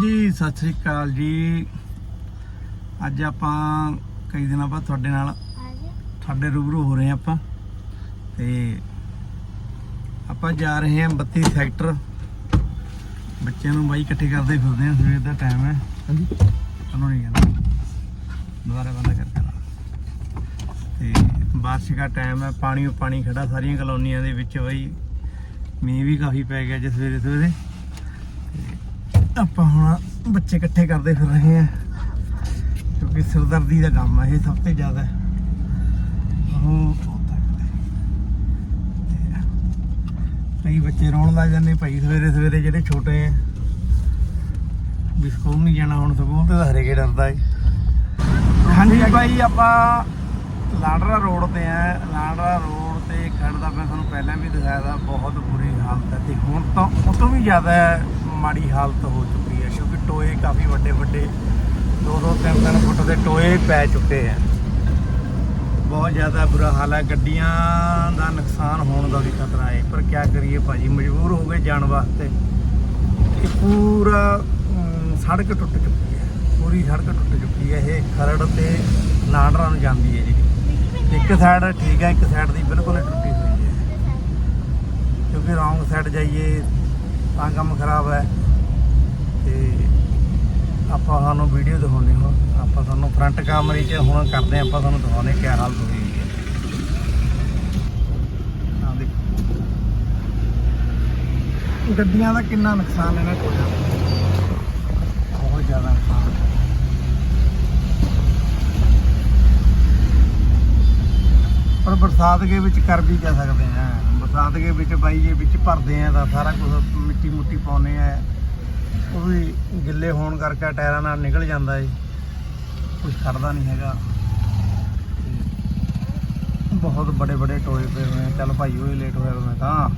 ਜੀ ਸਤਿ ਸ੍ਰੀ ਅਕਾਲ ਜੀ। ਅੱਜ ਆਪਾਂ ਕਈ ਦਿਨਾਂ ਬਾਅਦ ਤੁਹਾਡੇ ਨਾਲ ਤੁਹਾਡੇ ਰੂਬਰੂ ਹੋ ਰਹੇ ਹਾਂ ਆਪਾਂ। ਤੇ ਆਪਾਂ ਜਾ ਰਹੇ ਹਾਂ 32 ਸੈਕਟਰ। ਬੱਚਿਆਂ ਨੂੰ ਬਾਈ ਇਕੱਠੇ ਕਰਦੇ ਫਿਰਦੇ ਹਾਂ ਸਵੇਰ ਦਾ ਟਾਈਮ ਹੈ। ਹਾਂਜੀ। ਤੁਹਾਨੂੰ ਨਹੀਂ ਕਹਿੰਦਾ ਦੁਬਾਰਾ ਬੰਦ ਕਰਕੇ ਲਾ ਤੇ ਬਾਰਿਸ਼ ਦਾ ਟਾਈਮ ਹੈ ਪਾਣੀ ਪਾਣੀ ਖੜਾ ਸਾਰੀਆਂ ਕਲੋਨੀਆਂ ਦੇ ਵਿੱਚ ਬਾਈ ਮੀਂਹ ਵੀ ਕਾਫੀ ਪੈ ਗਿਆ ਜੇ ਸਵੇਰੇ ਸਵੇਰੇ ਆਪਾਂ ਹੁਣ ਬੱਚੇ ਇਕੱਠੇ ਕਰਦੇ ਫਿਰ ਰਹੇ ਆ ਕਿਉਂਕਿ ਸਿਰਦਰਦੀ ਦਾ ਕੰਮ ਹੈ ਇਹ ਸਭ ਤੋਂ ਜ਼ਿਆਦਾ। ਉਹ ਕਈ ਬੱਚੇ ਰੋਣ ਲੱਗ ਜਾਂਦੇ ਭਾਈ ਸਵੇਰੇ ਸਵੇਰੇ ਜਿਹੜੇ ਛੋਟੇ ਆ, ਵੀ ਸਕੂਲ ਨਹੀਂ ਜਾਣਾ, ਹੁਣ ਸਕੂਲ ਤੇ ਤਾਂ ਹਰੇਕੇ ਡਰਦਾ ਏ। ਹਾਂਜੀ ਭਾਈ, ਆਪਾਂ ਲਾਂਡਰਾ ਰੋਡ ਤੇ ਆ। ਲਾਂਡਰਾ ਰੋਡ ਤੇ ਖੜਦਾ ਮੈਂ ਤੁਹਾਨੂੰ ਪਹਿਲਾਂ ਵੀ ਦਿਖਾਇਆ ਦਾ ਬਹੁਤ ਬੁਰੀ ਹਾਲਤ ਹੈ। ਤੇ ਹੁਣ ਤਾਂ ਉਹ ਤੋਂ ਵੀ ਜ਼ਿਆਦਾ ਮਾੜੀ ਹਾਲਤ ਹੋ ਚੁੱਕੀ ਹੈ, ਕਿਉਂਕਿ ਟੋਏ ਕਾਫੀ ਵੱਡੇ ਵੱਡੇ 2-2 3-3 ਫੁੱਟ ਦੇ ਟੋਏ ਪੈ ਚੁੱਕੇ ਆ ਬਹੁਤ ਜ਼ਿਆਦਾ ਬੁਰਾ ਹਾਲ ਹੈ, ਗੱਡੀਆਂ ਦਾ ਨੁਕਸਾਨ ਹੋਣ ਦਾ ਵੀ ਖਤਰਾ ਹੈ। ਪਰ ਕੀ ਕਰੀਏ ਭਾਜੀ, ਮਜਬੂਰ ਹੋ ਗਏ ਜਾਣ ਵਾਸਤੇ। ਇਹ ਪੂਰਾ ਸੜਕ ਟੁੱਟ ਚੁੱਕੀ ਹੈ। ਪੂਰੀ ਸੜਕ ਟੁੱਟ ਚੁੱਕੀ ਹੈ। ਇਹ ਖਰੜ ਤੇ ਨਾਡਰਾ ਨੂੰ ਜਾਂਦੀ ਹੈ ਜੀ ਇੱਕ ਸਾਈਡ ਠੀਕ ਹੈ, ਇੱਕ ਸਾਈਡ ਦੀ ਬਿਲਕੁਲ ਹੀ ਟੁੱਟੀ ਹੋਈ ਹੈ। ਕਿਉਂਕਿ ਰੌਂਗ ਸਾਈਡ ਜਾਈਏ ਤਾਂ ਕੰਮ ਖਰਾਬ ਹੈ। ਤੇ ਆਪਾਂ ਤੁਹਾਨੂੰ ਵੀਡੀਓ ਦਿਖਾਉਂਦੇ ਹੁਣ ਆਪਾਂ ਤੁਹਾਨੂੰ ਫਰੰਟ ਕੈਮਰੇ 'ਚ ਹੁਣ ਕਰਦੇ ਹਾਂ। ਆਪਾਂ ਤੁਹਾਨੂੰ ਦਿਖਾਉਂਦੇ ਕੀ ਹਾਲਤ ਹੋਈ ਹੈ ਆਹ ਦੇਖੋ। ਗੱਡੀਆਂ ਦਾ ਕਿੰਨਾ ਨੁਕਸਾਨ ਇਹਨਾਂ ਕੋਲ ਬਹੁਤ ਜ਼ਿਆਦਾ ਨੁਕਸਾਨ। ਪਰ ਬਰਸਾਤ ਦੇ ਵਿੱਚ ਕਰ ਵੀ ਜਾ ਸਕਦੇ ਆ। ਬਰਸਾਤ ਦੇ ਵਿੱਚ ਬਾਈ ਜੇ ਵਿੱਚ ਭਰਦੇ ਆ ਤਾਂ ਸਾਰਾ ਕੁਝ ਮਿੱਟੀ ਮੁੱਟੀ ਪਾਉਨੇ ਆ। ਉਹ ਵੀ ਗਿੱਲੇ ਹੋਣ ਕਰਕੇ ਟਾਇਰਾਂ ਨਾਲ ਨਿਕਲ ਜਾਂਦਾ ਏ। ਕੁਝ ਖੜਦਾ ਨਹੀਂ ਹੈਗਾ। ਬਹੁਤ ਬੜੇ ਬੜੇ ਟੋਏ ਪਏ ਹੋਏ ਚੱਲ ਭਾਈ ਉਹ ਲੇਟ ਹੋਇਆ ਮੈਂ ਤਾਂ।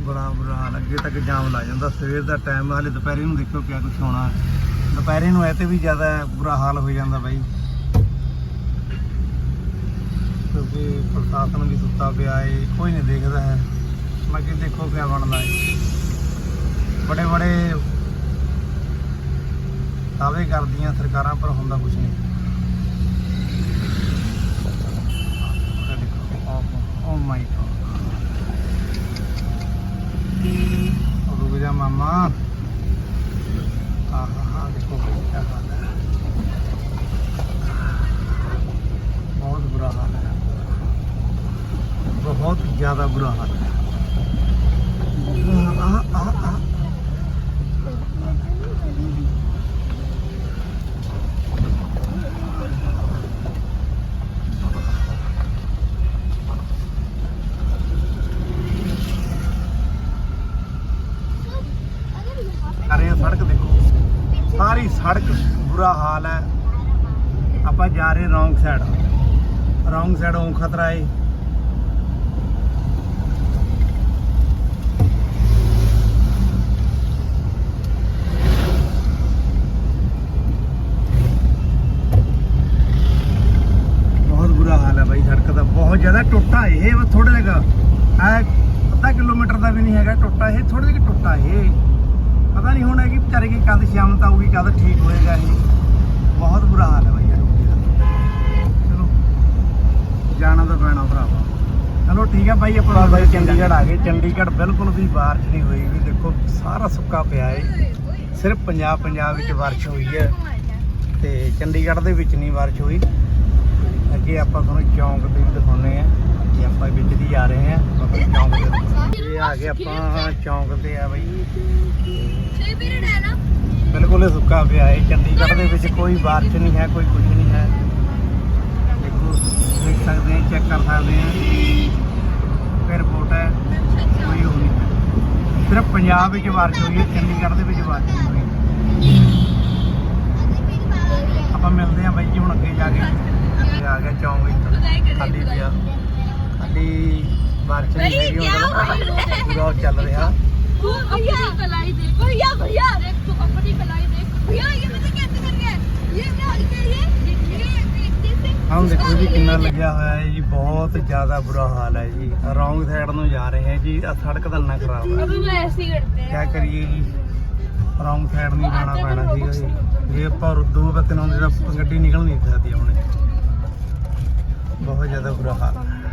ਬੜਾ ਬੁਰਾ ਹਾਲ ਅੱਗੇ ਤੱਕ ਜਾਮ ਲਾ ਜਾਂਦਾ। ਸਵੇਰ ਦਾ ਟਾਈਮ ਹਾਲੇ ਦੁਪਹਿਰੇ ਨੂੰ ਦੇਖੋ ਕਿਆ ਕੁਝ ਹੋਣਾ। ਦੁਪਹਿਰੇ ਨੂੰ ਐ ਤੇ ਵੀ ਜ਼ਿਆਦਾ ਬੁਰਾ ਹਾਲ ਹੋ ਜਾਂਦਾ ਬਾਈ। ਕਿਉਂਕਿ ਪ੍ਰਸ਼ਾਸਨ ਵੀ ਸੁੱਤਾ ਪਿਆ ਏ, ਕੋਈ ਨਹੀਂ ਦੇਖਦਾ ਹੈ। ਬਾਕੀ ਦੇਖੋ ਕਿਆ ਬਣਦਾ ਏ। ਬੜੇ ਬੜੇ ਦਾਅਵੇ ਕਰਦੀਆਂ ਸਰਕਾਰਾਂ, ਪਰ ਹੁੰਦਾ ਕੁਛ ਨਹੀਂ। ਓ ਮਾਈ ਗॉड ਰੁਕ ਜਾ ਮਾਮਾ? ਆਹ ਦੇਖੋ ਕਿਆ ਹਾਲ ਹੈ ਬਹੁਤ ਬੁਰਾ ਹਾਲ ਹੈ। ਬਹੁਤ ਜ਼ਿਆਦਾ ਬੁਰਾ ਹਾਲ ਹੈ। ਆਹ ਆਹ ਆਹ। ਸੜਕ ਬੁਰਾ ਹਾਲ ਹੈ। ਆਪਾਂ ਜਾ ਰਹੇ ਰੌਂਗ ਸਾਈਡ ਰੌਂਗ ਸਾਈਡ ਉਹ ਖਤਰਾ ਹੈ। ਬਹੁਤ ਬੁਰਾ ਹਾਲ ਹੈ ਬਾਈ, ਸੜਕ ਦਾ ਬਹੁਤ ਜ਼ਿਆਦਾ ਟੁੱਟਾ ਇਹ ਬਸ ਥੋੜਾ ਜਿਹਾ ਐ ਅੱਧਾ ਕਿਲੋਮੀਟਰ ਦਾ ਵੀ ਨਹੀਂ ਹੈਗਾ, ਟੁੱਟਾ ਇਹ ਥੋੜਾ ਜਿਹਾ ਟੁੱਟਾ ਇਹ ਪਤਾ ਨਹੀਂ ਹੁਣ ਕਿ ਵਿਚਾਰੇ ਕੀ ਕਦ ਸ਼ਾਮਤ ਆਊਗੀ ਕਦ ਠੀਕ ਹੋਏਗਾ ਇਹ। ਬਹੁਤ ਬੁਰਾ ਹਾਲ ਹੈ ਬਾਈ ਯਾਰ ਚਲੋ ਜਾਣਾ ਤਾਂ ਪੈਣਾ ਭਰਾਵਾ। ਚਲੋ ਠੀਕ ਹੈ ਬਾਈ ਆਪਾਂ ਬਾਈ ਚੰਡੀਗੜ੍ਹ ਆ ਗਏ। ਚੰਡੀਗੜ੍ਹ ਬਿਲਕੁਲ ਵੀ ਬਾਰਿਸ਼ ਨਹੀਂ ਹੋਈ ਵੀ ਦੇਖੋ ਸਾਰਾ ਸੁੱਕਾ ਪਿਆ ਹੈ ਸਿਰਫ ਪੰਜਾਬ ਪੰਜਾਬ ਵਿੱਚ ਬਾਰਿਸ਼ ਹੋਈ ਹੈ। ਤੇ ਚੰਡੀਗੜ੍ਹ ਦੇ ਵਿੱਚ ਨਹੀਂ ਬਾਰਿਸ਼ ਹੋਈ। ਅੱਗੇ ਆਪਾਂ ਤੁਹਾਨੂੰ ਚੌਂਕ ਤੇ ਵੀ ਦਿਖਾਉਨੇ ਆ ਆਪਾਂ ਵਿੱਚ ਦੀ ਜਾ ਰਹੇ ਆ ਆਪਾਂ ਚੌਂਕ ਤੇ ਇਹ ਆ ਗਏ ਆਪਾਂ ਚੌਂਕ ਤੇ ਆ ਬਾਈ। ਬਿਲਕੁਲ ਸੁੱਕਾ ਪਿਆ ਹੈ ਚੰਡੀਗੜ੍ਹ ਦੇ ਵਿੱਚ ਕੋਈ ਬਾਰਿਸ਼ ਨਹੀਂ ਹੈ, ਕੋਈ ਕੁਝ ਨਹੀਂ ਹੈ। ਦੇਖੋ, ਦੇਖ ਸਕਦੇ ਆ ਚੈੱਕ ਕਰ ਸਕਦੇ ਹਾਂ। ਫਿਰ ਰਿਪੋਰਟ ਹੈ, ਕੋਈ ਉਹ ਨਹੀਂ ਸਿਰਫ ਪੰਜਾਬ ਵਿੱਚ ਬਾਰਿਸ਼ ਹੋਈ ਹੈ, ਚੰਡੀਗੜ੍ਹ ਦੇ ਵਿੱਚ ਬਾਰਿਸ਼ ਨਹੀਂ ਹੋਈ। ਆਪਾਂ ਮਿਲਦੇ ਹਾਂ ਬਾਈ ਜੀ ਹੁਣ ਅੱਗੇ ਜਾ ਕੇ। ਆ ਗਿਆ ਚੌਂਕ ਵਿੱਚ ਖਾਲੀ ਪਿਆ। ਖਾਲੀ ਬਾਰਿਸ਼ ਨਹੀਂ ਹੈਗੀ ਹੁਣ ਪੂਰਾ ਚੱਲ ਰਿਹਾ भैया कलाई देख भैया भैया देख तू अपनी कलाई देख भैया ये मुझे कैसे कर गया ये क्या ये ये ये ਹਮ ਦੇਖੋ ਜੀ ਕਿੰਨਾ ਲੱਗਿਆ ਹੋਇਆ ਹੈ ਜੀ ਬਹੁਤ ਜ਼ਿਆਦਾ ਬੁਰਾ ਹਾਲ ਹੈ ਜੀ ਰੌਂਗ ਸਾਈਡ ਨੂੰ ਜਾ ਰਹੇ ਹਾਂ ਜੀ ਆ ਸੜਕ ਤਾਂ ਨਾ ਖਰਾਬ ਹੈ अभी मैं ऐसे ही करते हैं ਕਿਆ ਕਰੀਏ ਜੀ ਰੌਂਗ ਸਾਈਡ ਨਹੀਂ ਜਾਣਾ ਪੈਣਾ ਸੀਗਾ ਜੀ ਜੇ ਆਪਾਂ ਦੋ ਬੱਤੇ ਨਾਲ ਤਾਂ ਗੱਡੀ ਨਿਕਲ ਨਹੀਂ ਸਕਦੀ ਆਪਣੇ ਬਹੁਤ ਜ਼ਿਆਦਾ ਬੁਰਾ ਹਾਲ ਹੈ ਆਹ ਦੇਖੋ,